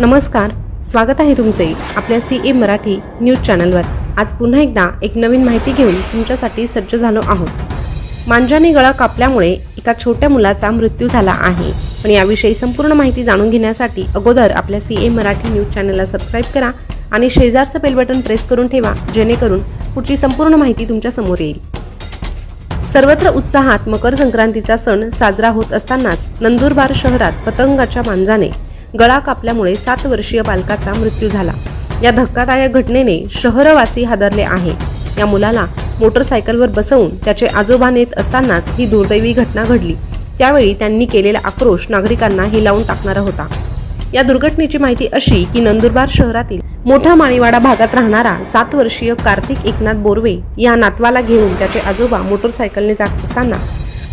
नमस्कार स्वागत आहे तुमचे आपल्या सी ए मराठी न्यूज चॅनलवर. आज पुन्हा एकदा एक नवीन माहिती घेऊन तुमच्यासाठी सज्ज झालो आहोत. मांजाने गळा कापल्यामुळे एका छोट्या मुलाचा मृत्यू झाला आहे. पण याविषयी संपूर्ण माहिती जाणून घेण्यासाठी अगोदर आपल्या सी ए मराठी न्यूज चॅनलला सबस्क्राईब करा आणि शेजारचं बेल बटन प्रेस करून ठेवा जेणेकरून पुढची संपूर्ण माहिती तुमच्यासमोर येईल. सर्वत्र उत्साहात मकर संक्रांतीचा सण साजरा होत असतानाच नंदुरबार शहरात पतंगाच्या मांजाने गळा कापल्यामुळे सात वर्षीय बालकाचा मृत्यू झाला. या धक्कादायक घटनेने शहरवासी हादरले आहे. या मुलाला मोटरसायकलवर बसवून त्याचे आजोबा नेत असतानाच ही दुर्दैवी घटना घडली. त्यावेळी त्यांनी केलेला आक्रोश नागरिकांना हिलावून टाकणारा होता. या दुर्घटनेची माहिती अशी की नंदुरबार शहरातील मोठा माळीवाडा भागात राहणारा सात वर्षीय कार्तिक एकनाथ बोरवे या नातवाला घेऊन त्याचे आजोबा मोटरसायकलने जात असताना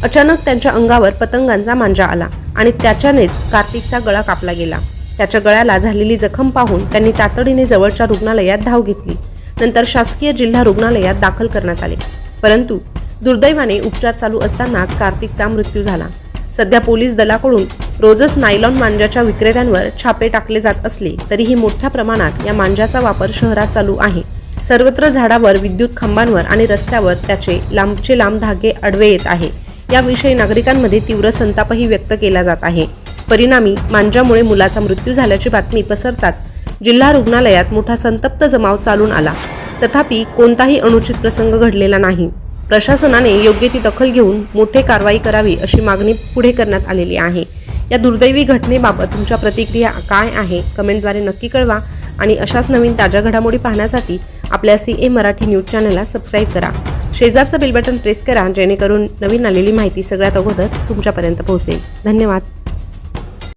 अचानक त्यांच्या अंगावर पतंगांचा मांजा आला आणि त्याच्यानेच कार्तिकचा गळा कापला गेला. त्याच्या गळ्याला झालेली जखम पाहून त्यांनी तातडीने जवळच्या रुग्णालयात धाव घेतली. नंतर शासकीय जिल्हा रुग्णालयात दाखल करण्यात आले. परंतु दुर्दैवाने उपचार चालू असतानाच कार्तिकचा मृत्यू झाला. सध्या पोलीस दलाकडून रोजच नायलॉन मांजाच्या विक्रेत्यांवर छापे टाकले जात असले तरीही मोठ्या प्रमाणात या मांजाचा वापर शहरात चालू आहे. सर्वत्र झाडावर विद्युत खांबांवर आणि रस्त्यावर त्याचे लांबचे लांब धागे आडवे येत आहे. याविषयी नागरिकांमध्ये तीव्र संतापही व्यक्त केला जात आहे. परिणामी मांजामुळे मुलाचा मृत्यू झाल्याची बातमी पसरताच जिल्हा रुग्णालयात मोठा संतप्त जमाव चालून आला. तथापि कोणताही अनुचित प्रसंग घडलेला नाही. प्रशासनाने योग्य ती दखल घेऊन मोठे कारवाई करावी अशी मागणी पुढे करण्यात आलेली आहे. या दुर्दैवी घटनेबाबत तुमच्या प्रतिक्रिया काय आहे? कमेंटद्वारे नक्की कळवा आणि अशाच नवीन ताज्या घडामोडी पाहण्यासाठी आपल्या सी ए मराठी न्यूज चॅनलला सबस्क्राईब करा. शेजारचं बेल बटन प्रेस करा जेणेकरून नवीन आलेली माहिती सगळ्यात अगोदर तुमच्यापर्यंत पोहोचेल. धन्यवाद.